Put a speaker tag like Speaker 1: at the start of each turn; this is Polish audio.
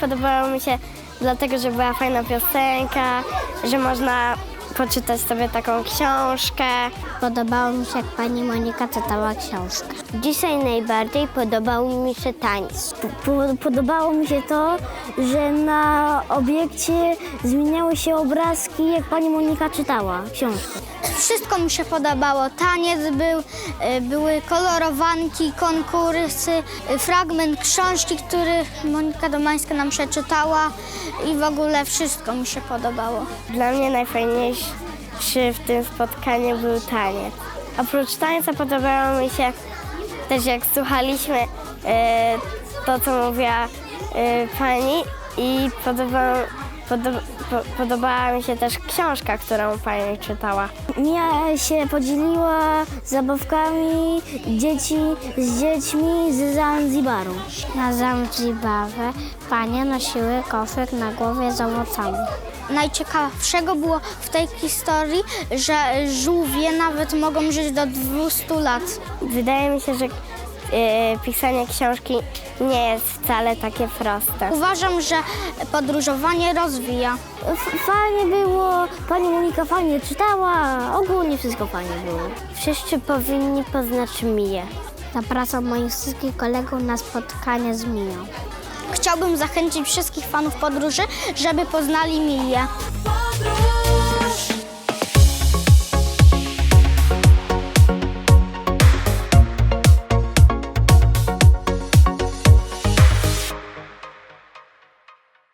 Speaker 1: podobało mi się dlatego, że była fajna piosenka, że można poczytać sobie taką książkę.
Speaker 2: Podobało mi się, jak pani Monika czytała książkę. Dzisiaj najbardziej podobał mi się tańc. podobało mi się to, że na obiekcie zmieniały się obrazki, jak pani Monika czytała książkę.
Speaker 3: Wszystko mi się podobało. Taniec był, y, były kolorowanki, konkursy, y, fragment książki, który Monika Domańska nam przeczytała i w ogóle wszystko mi się podobało.
Speaker 1: Dla mnie najfajniejszy w tym spotkaniu był taniec. Oprócz tańca podobało mi się też jak słuchaliśmy e, to, co mówiła e, pani i podobało, podoba, po, podobała mi się też książka, którą pani czytała.
Speaker 2: Mia się podzieliła zabawkami dzieci z dziećmi z Zanzibaru. Na Zanzibarze panie nosiły koszyk na głowie z owocami.
Speaker 3: Najciekawszego było w tej historii, że żółwie nawet mogą żyć do 200 lat.
Speaker 1: Wydaje mi się, że e, pisanie książki nie jest wcale takie proste.
Speaker 3: Uważam, że podróżowanie rozwija.
Speaker 2: F- Fajnie było, pani Monika fajnie czytała, ogólnie wszystko fajnie było.
Speaker 1: Wszyscy powinni poznać Miję.
Speaker 2: Zapraszam moich wszystkich kolegów na spotkanie z Miją.
Speaker 3: Chciałbym zachęcić wszystkich fanów podróży, żeby poznali Miję.